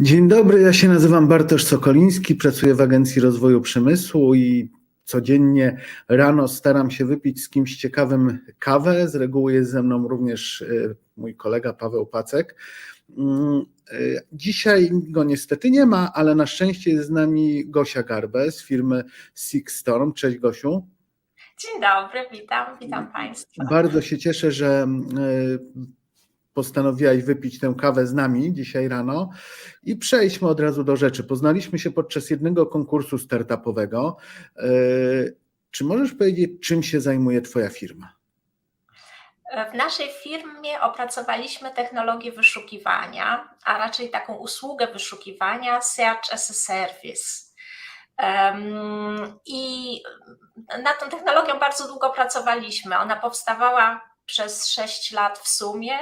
Dzień dobry, ja się nazywam Bartosz Sokoliński, pracuję w Agencji Rozwoju Przemysłu i codziennie rano staram się wypić z kimś ciekawym kawę. Z reguły jest ze mną również y, mój kolega Paweł Pacek. Mm, y, Dzisiaj go niestety nie ma, ale na szczęście jest z nami Gosia Garbę z firmy Six Storm. Cześć Gosiu. Dzień dobry, witam, witam Państwa. Bardzo się cieszę, że y, postanowiłaś wypić tę kawę z nami dzisiaj rano i przejdźmy od razu do rzeczy. Poznaliśmy się podczas jednego konkursu startupowego. Y, Czy możesz powiedzieć, czym się zajmuje Twoja firma? W naszej firmie opracowaliśmy technologię wyszukiwania, a raczej taką usługę wyszukiwania Search as a Service. I nad tą technologią bardzo długo pracowaliśmy. Ona powstawała przez 6 lat w sumie.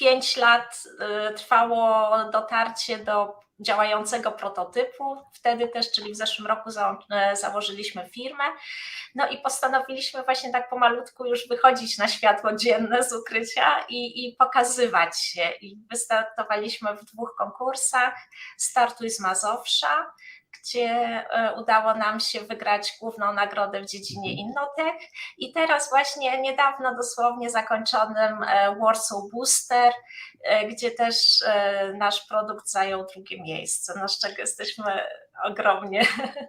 5 lat y, trwało dotarcie do działającego prototypu. Wtedy też, czyli w zeszłym roku, za- e, założyliśmy firmę. No i postanowiliśmy właśnie tak pomalutku już wychodzić na światło dzienne z ukrycia i, i pokazywać się. I wystartowaliśmy w dwóch konkursach. Startuj z Mazowsza, gdzie e, udało nam się wygrać główną nagrodę w dziedzinie Innotech i teraz właśnie niedawno dosłownie zakończonym e, Warsaw Booster, e, gdzie też nasz produkt zajął drugie miejsce, no z czego jesteśmy ogromnie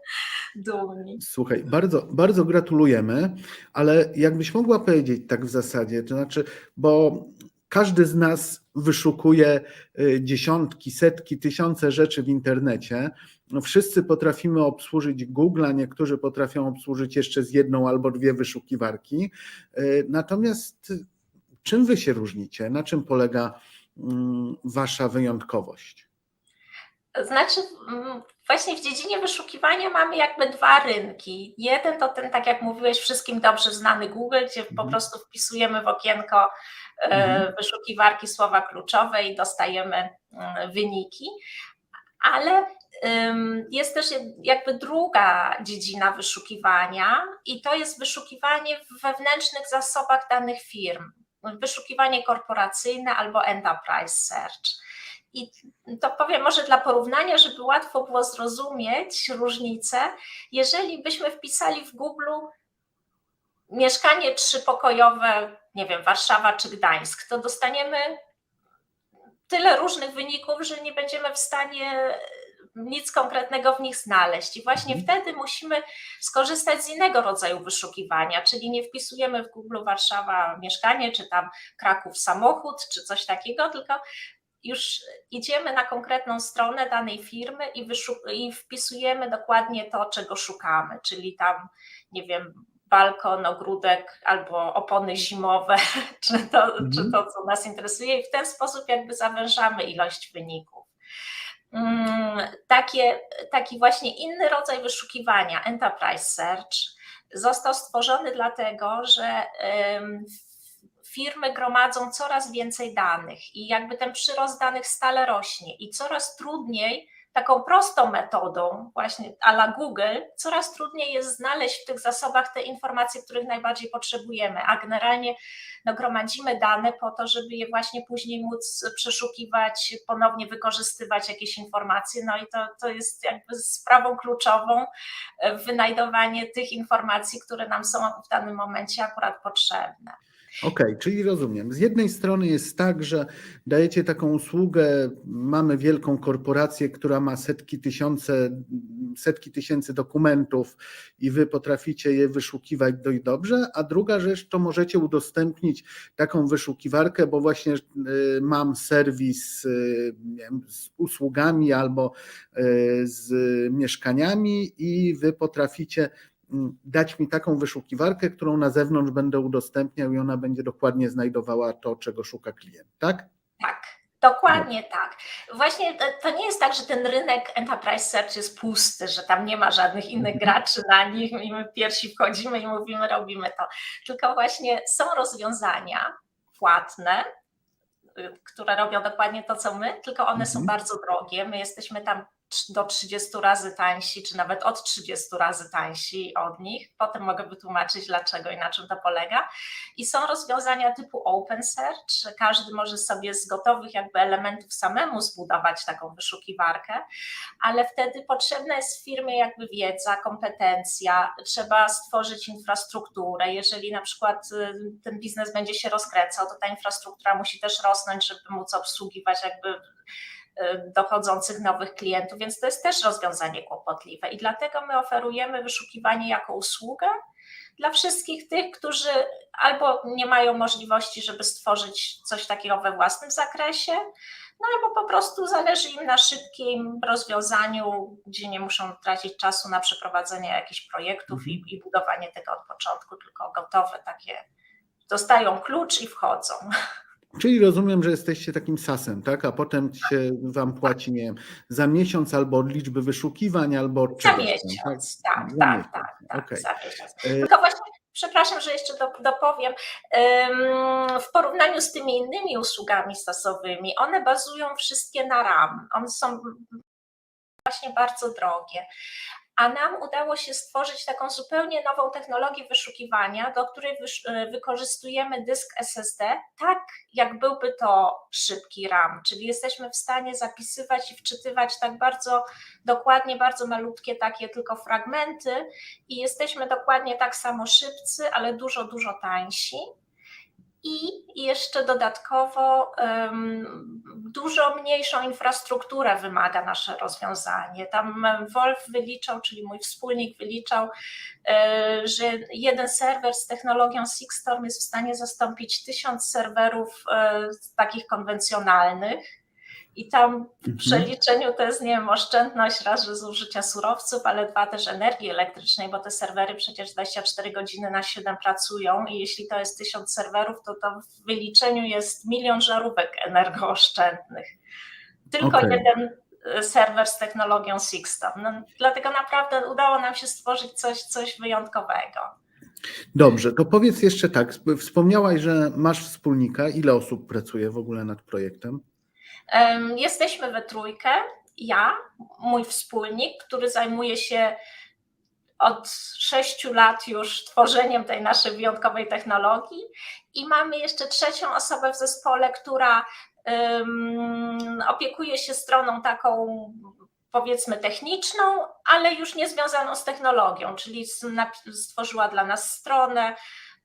dumni. Słuchaj, bardzo, bardzo gratulujemy, ale jakbyś mogła powiedzieć tak w zasadzie, to znaczy, bo każdy z nas wyszukuje y, dziesiątki, setki, tysiące rzeczy w internecie. No, wszyscy potrafimy obsłużyć Google'a, niektórzy potrafią obsłużyć jeszcze z jedną albo dwie wyszukiwarki. Y, Natomiast czym wy się różnicie? Na czym polega mm, wasza wyjątkowość? Znaczy, mm, właśnie w dziedzinie wyszukiwania mamy jakby dwa rynki. Jeden to ten, tak jak mówiłeś, wszystkim dobrze znany Google, gdzie po Mhm. prostu wpisujemy w okienko Mhm. wyszukiwarki słowa kluczowe i dostajemy mm, wyniki. Ale jest też jakby druga dziedzina wyszukiwania i to jest wyszukiwanie w wewnętrznych zasobach danych firm. Wyszukiwanie korporacyjne albo enterprise search. I to powiem może dla porównania, żeby łatwo było zrozumieć różnicę. Jeżeli byśmy wpisali w Google mieszkanie trzypokojowe, nie wiem, Warszawa czy Gdańsk, to dostaniemy tyle różnych wyników, że nie będziemy w stanie nic konkretnego w nich znaleźć. I właśnie Mhm. wtedy musimy skorzystać z innego rodzaju wyszukiwania, czyli nie wpisujemy w Google Warszawa mieszkanie, czy tam Kraków samochód, czy coś takiego, tylko już idziemy na konkretną stronę danej firmy i, i wpisujemy dokładnie to, czego szukamy, czyli tam, nie wiem, balkon, ogródek albo opony zimowe, czy to, Mhm. czy to co nas interesuje, i w ten sposób jakby zawężamy ilość wyników. Mm, Takie, taki właśnie inny rodzaj wyszukiwania, enterprise search, został stworzony dlatego, że firmy gromadzą coraz więcej danych i jakby ten przyrost danych stale rośnie i coraz trudniej taką prostą metodą, właśnie a la Google, coraz trudniej jest znaleźć w tych zasobach te informacje, których najbardziej potrzebujemy, a generalnie no, gromadzimy dane po to, żeby je właśnie później móc przeszukiwać, ponownie wykorzystywać jakieś informacje, no i to, to jest jakby sprawą kluczową e, wynajdowanie tych informacji, które nam są w danym momencie akurat potrzebne. Okej, czyli rozumiem. Z jednej strony jest tak, że dajecie taką usługę, mamy wielką korporację, która ma setki, tysiące, setki tysięcy dokumentów i wy potraficie je wyszukiwać dość dobrze, a druga rzecz to możecie udostępnić taką wyszukiwarkę, bo właśnie y, mam serwis y, z usługami albo y, z mieszkaniami i wy potraficie dać mi taką wyszukiwarkę, którą na zewnątrz będę udostępniał i ona będzie dokładnie znajdowała to, czego szuka klient, tak? Tak, dokładnie tak. Właśnie to- nie jest tak, że ten rynek Enterprise Search jest pusty, że tam nie ma żadnych innych Mhm. graczy na nim i my pierwsi wchodzimy i mówimy, robimy to. Tylko właśnie są rozwiązania płatne, y, które robią dokładnie to, co my, tylko one są Mhm. bardzo drogie. My jesteśmy tam do 30 razy tańsi, czy nawet od 30 razy tańsi od nich. Potem mogę wytłumaczyć dlaczego i na czym to polega. I są rozwiązania typu Open Search, każdy może sobie z gotowych jakby elementów samemu zbudować taką wyszukiwarkę, ale wtedy potrzebna jest w firmie jakby wiedza, kompetencja, trzeba stworzyć infrastrukturę. Jeżeli na przykład y, ten biznes będzie się rozkręcał, to ta infrastruktura musi też rosnąć, żeby móc obsługiwać jakby dochodzących nowych klientów, więc to jest też rozwiązanie kłopotliwe i dlatego my oferujemy wyszukiwanie jako usługę dla wszystkich tych, którzy albo nie mają możliwości, żeby stworzyć coś takiego we własnym zakresie, no albo po prostu zależy im na szybkim rozwiązaniu, gdzie nie muszą tracić czasu na przeprowadzenie jakichś projektów i, i budowanie tego od początku, tylko gotowe takie dostają klucz i wchodzą. Czyli rozumiem, że jesteście takim sasem, tak? A potem się wam płaci, nie wiem, za miesiąc albo od liczby wyszukiwań, albo od Za miesiąc, tak, Za tak, miesiąc, tak, tak, okej. za miesiąc. E, Tylko właśnie, przepraszam, że jeszcze do, dopowiem, w porównaniu z tymi innymi usługami stosowymi, one bazują wszystkie na RAM, one są właśnie bardzo drogie. A nam udało się stworzyć taką zupełnie nową technologię wyszukiwania, do której y, wykorzystujemy dysk SSD, tak jak byłby to szybki RAM, czyli jesteśmy w stanie zapisywać i wczytywać tak bardzo dokładnie, bardzo malutkie takie tylko fragmenty i jesteśmy dokładnie tak samo szybcy, ale dużo, dużo tańsi. I jeszcze dodatkowo um, dużo mniejszą infrastrukturę wymaga nasze rozwiązanie. Tam Wolf wyliczał, czyli mój wspólnik wyliczał, e, że jeden serwer z technologią Sixstorm jest w stanie zastąpić tysiąc serwerów e, takich konwencjonalnych. I tam w Mhm. przeliczeniu to jest, nie wiem, oszczędność raz, że zużycia surowców, ale dwa też energii elektrycznej, bo te serwery przecież 24 godziny na 7 pracują i jeśli to jest 1000 serwerów, to to w wyliczeniu jest milion żarówek energooszczędnych. Tylko Okej. jeden y, serwer z technologią Sixstorm. No, dlatego naprawdę udało nam się stworzyć coś, coś wyjątkowego. Dobrze, to powiedz jeszcze tak. sp- Wspomniałaś, że masz wspólnika. Ile osób pracuje w ogóle nad projektem? Jesteśmy we trójkę. Ja, mój wspólnik, który zajmuje się od sześciu lat już tworzeniem tej naszej wyjątkowej technologii, i mamy jeszcze trzecią osobę w zespole, która em, opiekuje się stroną taką powiedzmy techniczną, ale już nie związaną z technologią, czyli stworzyła dla nas stronę,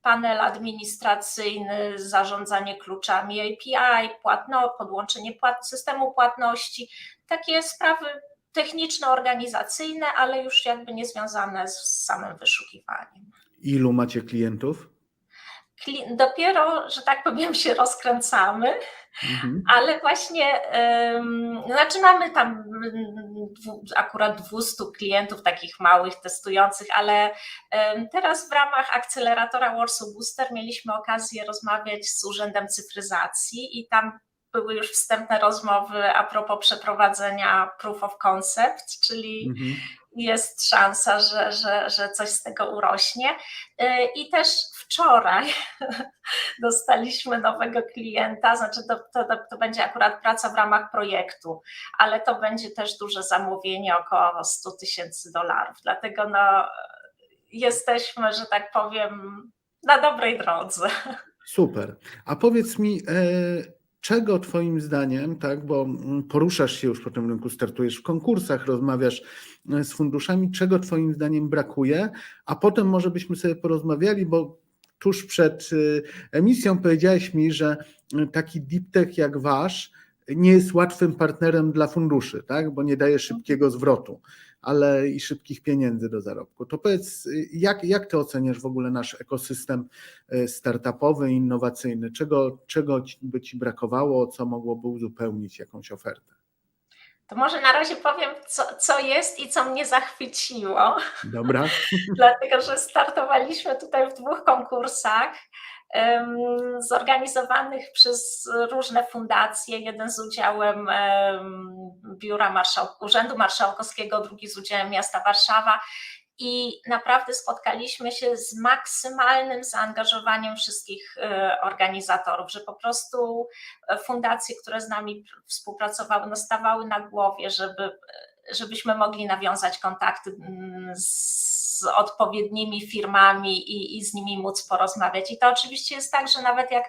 panel administracyjny, zarządzanie kluczami API, płatno, podłączenie płat, systemu płatności, takie sprawy techniczno-organizacyjne, ale już jakby nie związane z samym wyszukiwaniem. Ilu macie klientów? Kli- Dopiero, że tak powiem, się rozkręcamy, Mhm. ale właśnie, ym, znaczy mamy tam akurat 200 klientów takich małych, testujących, ale teraz w ramach akceleratora Warsaw Booster mieliśmy okazję rozmawiać z Urzędem Cyfryzacji i tam były już wstępne rozmowy a propos przeprowadzenia proof of concept, czyli Mhm. jest szansa, że, że, że coś z tego urośnie. Y, I też wczoraj dostaliśmy nowego klienta, znaczy to, to, to, będzie akurat praca w ramach projektu, ale to będzie też duże zamówienie, około 100 tysięcy dolarów. Dlatego no, jesteśmy, że tak powiem, na dobrej drodze. Super. A powiedz mi, e, czego Twoim zdaniem, tak, bo mm, poruszasz się już po tym rynku, startujesz w konkursach, rozmawiasz e, z funduszami, czego Twoim zdaniem brakuje, a potem może byśmy sobie porozmawiali, bo tuż przed y, emisją powiedziałeś mi, że y, taki deep tech jak Wasz nie jest łatwym partnerem dla funduszy, tak, bo nie daje szybkiego zwrotu, ale i szybkich pieniędzy do zarobku. To powiedz, y, jak, jak Ty oceniasz w ogóle nasz ekosystem startupowy, innowacyjny? Czego, czego by Ci brakowało, co mogłoby uzupełnić jakąś ofertę? To może na razie powiem, co, co jest i co mnie zachwyciło. Dobra? dlatego że startowaliśmy tutaj w dwóch konkursach em, zorganizowanych przez różne fundacje, jeden z udziałem em, Biura Marszał Urzędu Marszałkowskiego, drugi z udziałem Miasta Warszawa. I naprawdę spotkaliśmy się z maksymalnym zaangażowaniem wszystkich e, organizatorów, że po prostu e, fundacje, które z nami współpracowały, no stawały na głowie, żeby żebyśmy mogli nawiązać kontakty z odpowiednimi firmami i, i z nimi móc porozmawiać. I to oczywiście jest tak, że nawet jak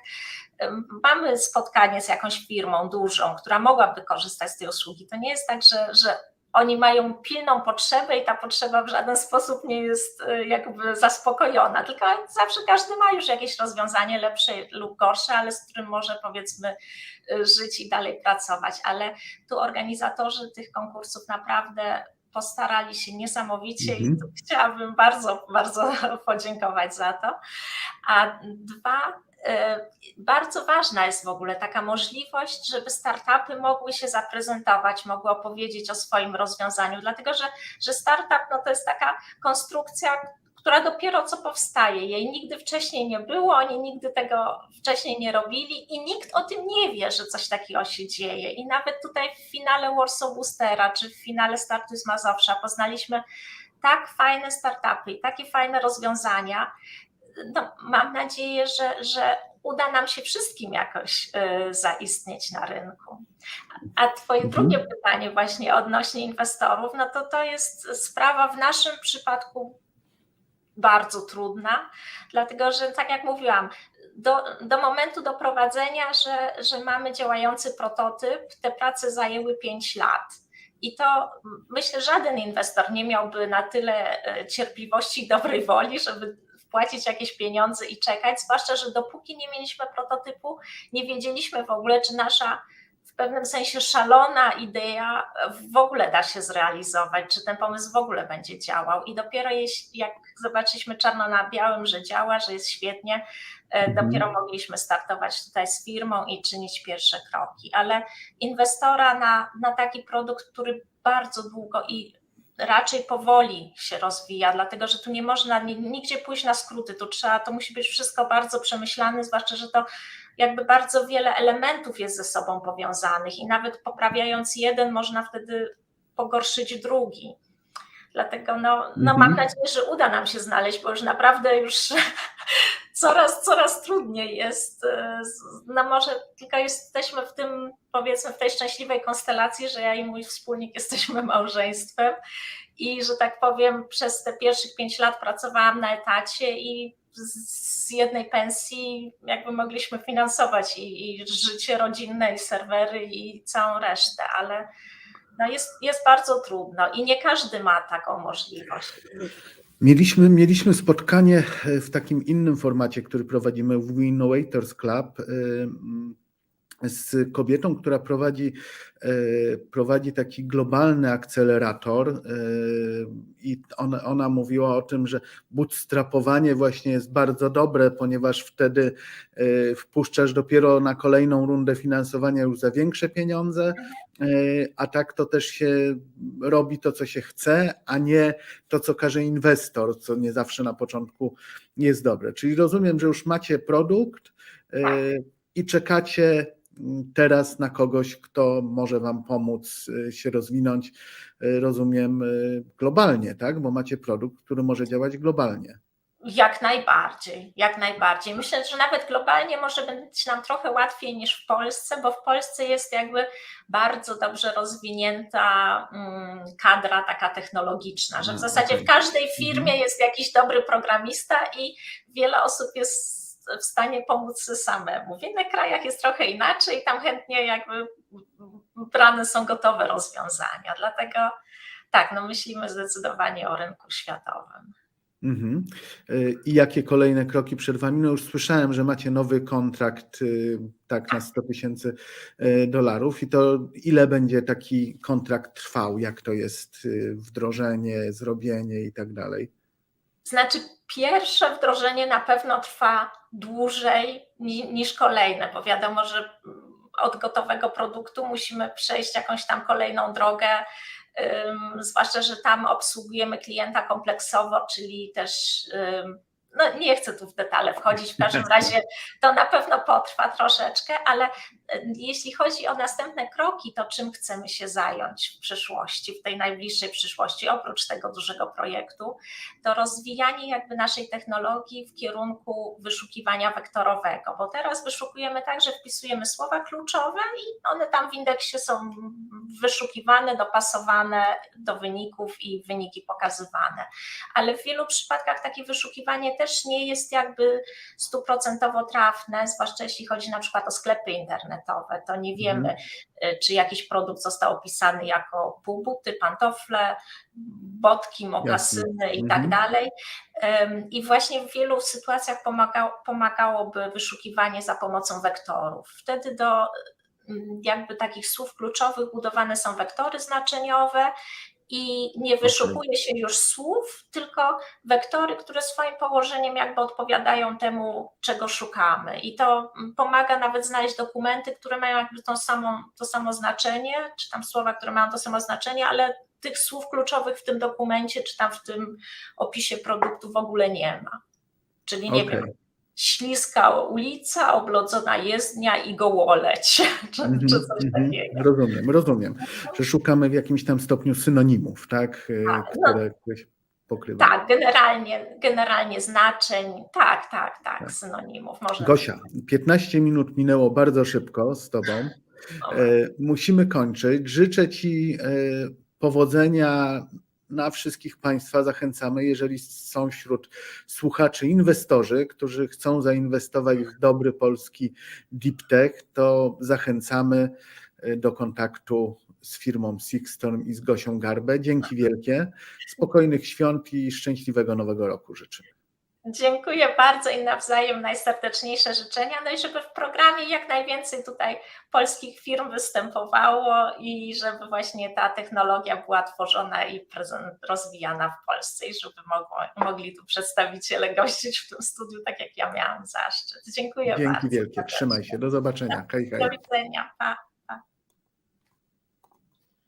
mamy spotkanie z jakąś firmą dużą, która mogłaby korzystać z tej usługi, to nie jest tak, że, że oni mają pilną potrzebę i ta potrzeba w żaden sposób nie jest y, jakby zaspokojona, tylko zawsze każdy ma już jakieś rozwiązanie lepsze lub gorsze, ale z którym może powiedzmy y, żyć i dalej pracować. Ale tu organizatorzy tych konkursów naprawdę postarali się niesamowicie i Mhm. tu chciałabym bardzo, bardzo podziękować za to. A dwa, bardzo ważna jest w ogóle taka możliwość, żeby startupy mogły się zaprezentować, mogły opowiedzieć o swoim rozwiązaniu, dlatego że, że startup no to jest taka konstrukcja, która dopiero co powstaje. Jej nigdy wcześniej nie było, oni nigdy tego wcześniej nie robili i nikt o tym nie wie, że coś takiego się dzieje. I nawet tutaj w finale Warsaw Boostera czy w finale Startuj z Mazowsza poznaliśmy tak fajne startupy i takie fajne rozwiązania. No, mam nadzieję, że, że uda nam się wszystkim jakoś y, zaistnieć na rynku. A Twoje Mhm. drugie pytanie, właśnie odnośnie inwestorów, no to to jest sprawa w naszym przypadku bardzo trudna, dlatego że, tak jak mówiłam, do, do momentu doprowadzenia, że, że mamy działający prototyp, te prace zajęły 5 lat. I to myślę, żaden inwestor nie miałby na tyle e, cierpliwości i dobrej woli, żeby wpłacić jakieś pieniądze i czekać, zwłaszcza, że dopóki nie mieliśmy prototypu, nie wiedzieliśmy w ogóle, czy nasza w pewnym sensie szalona idea w ogóle da się zrealizować, czy ten pomysł w ogóle będzie działał. I dopiero jeśli, jak zobaczyliśmy czarno na białym, że działa, że jest świetnie, e, Mhm. dopiero mogliśmy startować tutaj z firmą i czynić pierwsze kroki. Ale inwestora na, na taki produkt, który bardzo długo i raczej powoli się rozwija, dlatego że tu nie można ni- nigdzie pójść na skróty, tu trzeba, to musi być wszystko bardzo przemyślane, zwłaszcza, że to jakby bardzo wiele elementów jest ze sobą powiązanych i nawet poprawiając jeden, można wtedy pogorszyć drugi. Dlatego no, no Mhm. mam nadzieję, że uda nam się znaleźć, bo już naprawdę już coraz, coraz trudniej jest. z- No może tylko jesteśmy w tym, powiedzmy, w tej szczęśliwej konstelacji, że ja i mój wspólnik jesteśmy małżeństwem i że tak powiem, przez te pierwszych pięć lat pracowałam na etacie i z jednej pensji jakby mogliśmy finansować i, i życie rodzinne, i serwery, i całą resztę, ale no jest, jest bardzo trudno i nie każdy ma taką możliwość. Mieliśmy, mieliśmy spotkanie e, w takim innym formacie, który prowadzimy w Innovators Club y, mm, z kobietą, która prowadzi, e, prowadzi taki globalny akcelerator e, i ona, ona mówiła o tym, że bootstrapowanie właśnie jest bardzo dobre, ponieważ wtedy e, wpuszczasz dopiero na kolejną rundę finansowania już za większe pieniądze, e, a tak to też się robi to, co się chce, a nie to, co każe inwestor, co nie zawsze na początku jest dobre. Czyli rozumiem, że już macie produkt e, i czekacie mm, teraz na kogoś, kto może Wam pomóc e, się rozwinąć, e, rozumiem, e, globalnie, tak? Bo macie produkt, który może działać globalnie. Jak najbardziej, jak najbardziej. Myślę, że nawet globalnie może być nam trochę łatwiej niż w Polsce, bo w Polsce jest jakby bardzo dobrze rozwinięta mm, kadra taka technologiczna, że w A, zasadzie w każdej firmie Mhm. jest jakiś dobry programista i wiele osób jest w stanie pomóc samemu. W innych krajach jest trochę inaczej, tam chętnie jakby brane są gotowe rozwiązania. Dlatego tak, no myślimy zdecydowanie o rynku światowym. Mhm. Y, I jakie kolejne kroki przed Wami? No już słyszałem, że macie nowy kontrakt y, tak na 100 tysięcy y, dolarów i to ile będzie taki kontrakt trwał? Jak to jest wdrożenie, zrobienie i tak dalej? Znaczy, pierwsze wdrożenie na pewno trwa dłużej ni- niż kolejne, bo wiadomo, że mm, od gotowego produktu musimy przejść jakąś tam kolejną drogę, zwłaszcza, że tam obsługujemy klienta kompleksowo, czyli też no nie chcę tu w detale wchodzić, w każdym razie to na pewno potrwa troszeczkę, ale e, jeśli chodzi o następne kroki, to czym chcemy się zająć w przyszłości, w tej najbliższej przyszłości, oprócz tego dużego projektu, to rozwijanie jakby naszej technologii w kierunku wyszukiwania wektorowego, bo teraz wyszukujemy tak, że wpisujemy słowa kluczowe i one tam w indeksie są wyszukiwane, dopasowane do wyników i wyniki pokazywane. Ale w wielu przypadkach takie wyszukiwanie też nie jest jakby stuprocentowo trafne, zwłaszcza jeśli chodzi na przykład o sklepy internetowe. To nie wiemy, y, czy jakiś produkt został opisany jako półbuty, pantofle, botki, mokasyny i tak Mhm. dalej. I właśnie w wielu sytuacjach pomagało, pomagałoby wyszukiwanie za pomocą wektorów. Wtedy do jakby takich słów kluczowych budowane są wektory znaczeniowe i nie wyszukuje się już słów, tylko wektory, które swoim położeniem jakby odpowiadają temu, czego szukamy. I to mm, pomaga nawet znaleźć dokumenty, które mają jakby tą samą, to samo znaczenie, czy tam słowa, które mają to samo znaczenie, ale tych słów kluczowych w tym dokumencie, czy tam w tym opisie produktu w ogóle nie ma. Czyli nie Okej. wiem, śliska ulica, oblodzona jezdnia i gołoleć, czy, Mhm, czy coś mhm. takiego. Rozumiem, rozumiem. Że szukamy w jakimś tam stopniu synonimów, tak? e, Tak, no. Które ktoś pokrywa. Tak, generalnie, generalnie znaczeń, tak, tak, tak, Tak. synonimów. Można Gosia, 15 minut minęło bardzo szybko z Tobą. E, Musimy kończyć. Życzę Ci e, powodzenia na wszystkich Państwa. Zachęcamy, jeżeli są wśród słuchaczy inwestorzy, którzy chcą zainwestować w dobry polski deep tech, to zachęcamy e, do kontaktu z firmą Sixstorm i z Gosią Garbę. Dzięki wielkie. Spokojnych świąt i szczęśliwego nowego roku życzę. Dziękuję bardzo i nawzajem najserdeczniejsze życzenia. No i żeby w programie jak najwięcej tutaj polskich firm występowało i żeby właśnie ta technologia była tworzona i rozwijana w Polsce i żeby mogło, mogli tu przedstawiciele gościć w tym studiu, tak jak ja miałam zaszczyt. Dziękuję Dzięki bardzo. wielkie. Trzymaj się. Do zobaczenia. Hej, hej. Do widzenia. Pa.